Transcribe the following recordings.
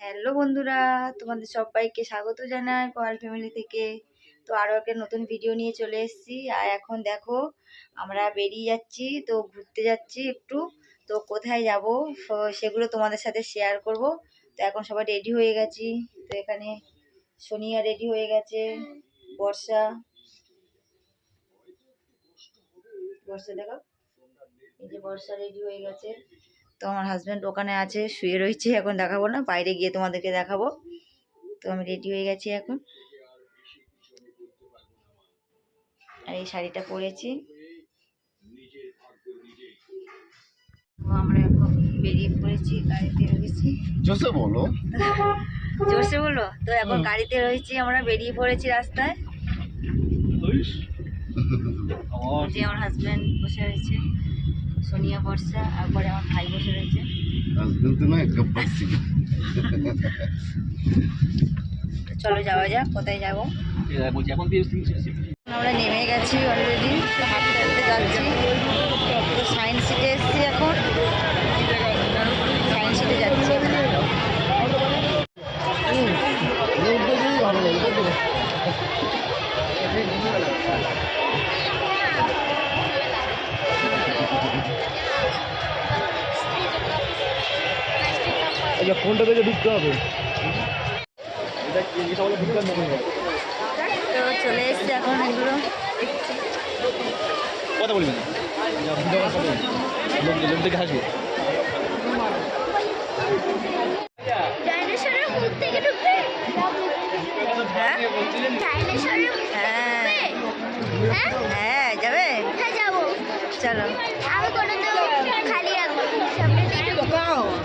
Hello বন্ধুরা, তোমাদের সবাইকে স্বাগত জানাই কয়াল ফ্যামিলি থেকে। তো আরও একটা নতুন ভিডিও নিয়ে চলে এসেছি। আর এখন দেখো, আমরা বেরিয়ে যাচ্ছি, তো ঘুরতে যাচ্ছি একটু। তো কোথায় যাব সেগুলো তোমাদের সাথে শেয়ার করব। তো এখন সবাই রেডি হয়ে গেছি। তো এখানে সোনিয়া রেডি হয়ে গেছে, বর্ষা। বর্ষা দেখো এই যে বর্ষা রেডি হয়ে গেছে। তো আমার হাজব্যান্ড ওখানে আছে শুয়ে রয়েছে এখন দেখাবো না বাইরে গিয়ে তোমাদেরকে দেখাবো। তো আমি রেডি হয়ে গেছি এখন। আর এই শাড়িটা পরেছি। তো আমরা এখন বেরিয়ে পড়েছি গাড়িতে রয়েছি। জোসে বলো। জোরসে বলো? তো এখন গাড়িতে রয়েছি আমরা বেরিয়ে পড়েছি রাস্তায়। আমার হাজব্যান্ড বসে রয়েছে। সোনিয়া বর্ষা আর পরে আমার ভাই বসে রয়েছে। চলো যাওয়া যাক কোথায় যাব? আমরা নেমে গেছি অলরেডি হাঁটতে যাচ্ছি। সায়েন্স সিটে এসেছি এখন। আচ্ছা কোনটা থেকে ঢুকতে হবে। এটা এটা তো চলে এসেছি এখন এগুলো। কথা বলবেন লোক হাসবে। থেকে হ্যাঁ? হ্যাঁ। হ্যাঁ? হ্যাঁ যাবে। হ্যাঁ যাব। চলো। আমি কোনো খালি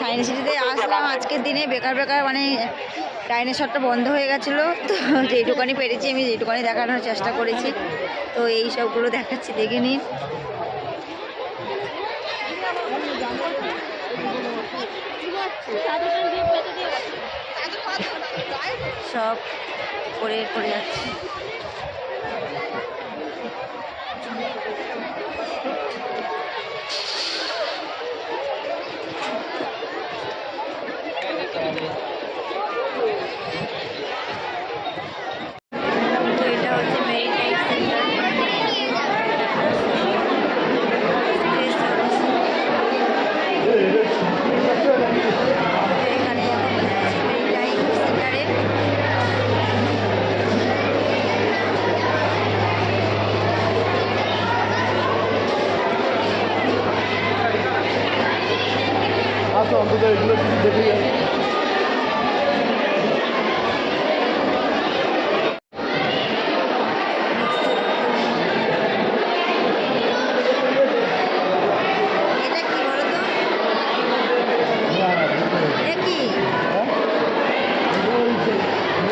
সায়েন্স সিটিতে আসলাম। আজকের দিনে বেকার বেকার মানে ডাইনোসরটা বন্ধ হয়ে গেছিল। তো যেইটুকানি পেরেছি আমি যেইটুকানি দেখানোর চেষ্টা করেছি। তো এই সবগুলো দেখাচ্ছি, দেখে নিন। সব করে করে যাচ্ছে। অন্তত এগুলো দেখে যাও এটা কি বলো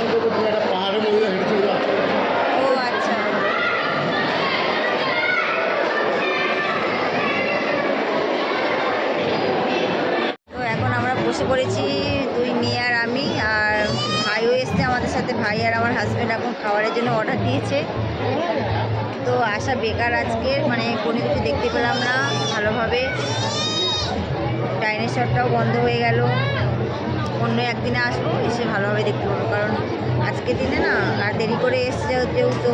তো এটা কি একটা পাহাড়ের মধ্যে হেঁটে চলে যাও। ও আচ্ছা তো এখন পড়েছি দুই মেয়ে আর আমি, আর ভাইও এসছে আমাদের সাথে, ভাই আর আমার হাজব্যান্ড এখন খাবারের জন্য অর্ডার দিয়েছে। তো আসা বেকার আজকে মানে কোনো কিছু দেখতে পেলাম না ভালোভাবে। ডাইনোসরটাও বন্ধ হয়ে গেল। অন্য একদিনে আসব, এসে ভালোভাবে দেখতে পাবো। কারণ আজকের দিনে না, আর দেরি করে এসছে যেহেতু,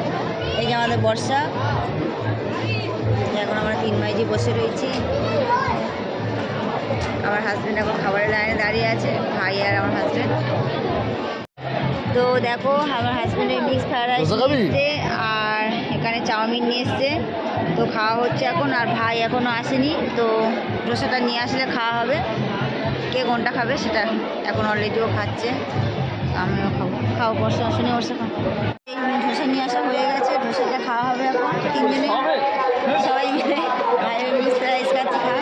এই যে আমাদের বর্ষা। এখন আমরা তিন মাইজি বসে রয়েছি। আমার হাজব্যান্ড এখন খাবারের লাইনে দাঁড়িয়ে আছে ভাই আর আমার হাজব্যান্ড তো দেখো আমার হাজব্যান্ডের মিক্স ফ্রাইড রাইস খাবি? এসছে আর এখানে চাউমিন নিয়ে এসছে। তো খাওয়া হচ্ছে এখন আর ভাই এখনও আসেনি। তো ডোসাটা নিয়ে আসলে খাওয়া হবে। কে কোনটা খাবে সেটা এখন অলরেডিও খাচ্ছে। আমিও খাব। খাও বর্ষা শুনে খাও। এই ধোসা নিয়ে আসা হয়ে গেছে ধোসাটা খাওয়া হবে এখন তিনজনে। সবাই মিলে ভাই মিক্স ফ্রাইড রাইস খাচ্ছি খা বর্ষা খাও।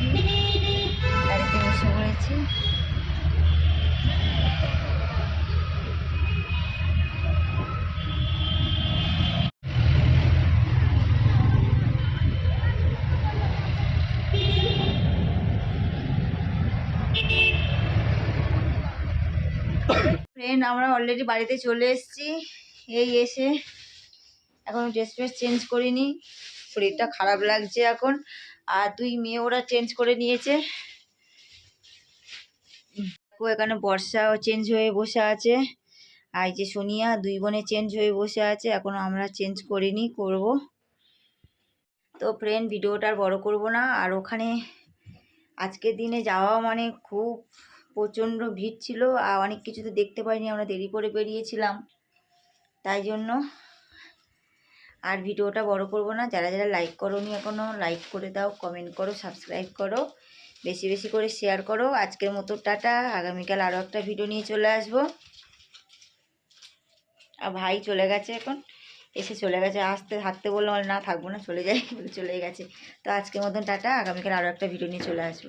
বাড়িতে গাড়িতে বসে পড়েছি। ফ্রেন্ড আমরা অলরেডি বাড়িতে চলে এসেছি। এই এসে এখন ড্রেস ফ্রেস চেঞ্জ করিনি। শরীরটা খারাপ লাগছে এখন। আর দুই মেয়ে ওরা চেঞ্জ করে নিয়েছে। এখানে বর্ষাও চেঞ্জ হয়ে বসে আছে। আর যে সোনিয়া, দুই বোনে চেঞ্জ হয়ে বসে আছে। এখনও আমরা চেঞ্জ করিনি, করব। তো ফ্রেন্ড ভিডিওটা বড় করব না। আর ওখানে আজকের দিনে যাওয়া মানে খুব প্রচণ্ড ভিড় ছিল। আর অনেক কিছু তো দেখতে পাইনি, আমরা দেরি করে বেরিয়েছিলাম। তাই জন্য আর ভিডিওটা বড় করব না। যারা যারা লাইক করোনি এখনও লাইক করে দাও কমেন্ট করো সাবস্ক্রাইব করো, বেশি বেশি করে শেয়ার করো। আজকের মতো টাটা। আগামীকাল আরও একটা ভিডিও নিয়ে চলে আসব। আর ভাই চলে গেছে এখন। এসে চলে গেছে। আসতে থাকতে বললাম না, থাকব না। চলে যাই চলে গেছে। তো আজকের মতন টাটা। আগামীকাল আরও একটা ভিডিও নিয়ে চলে আসব।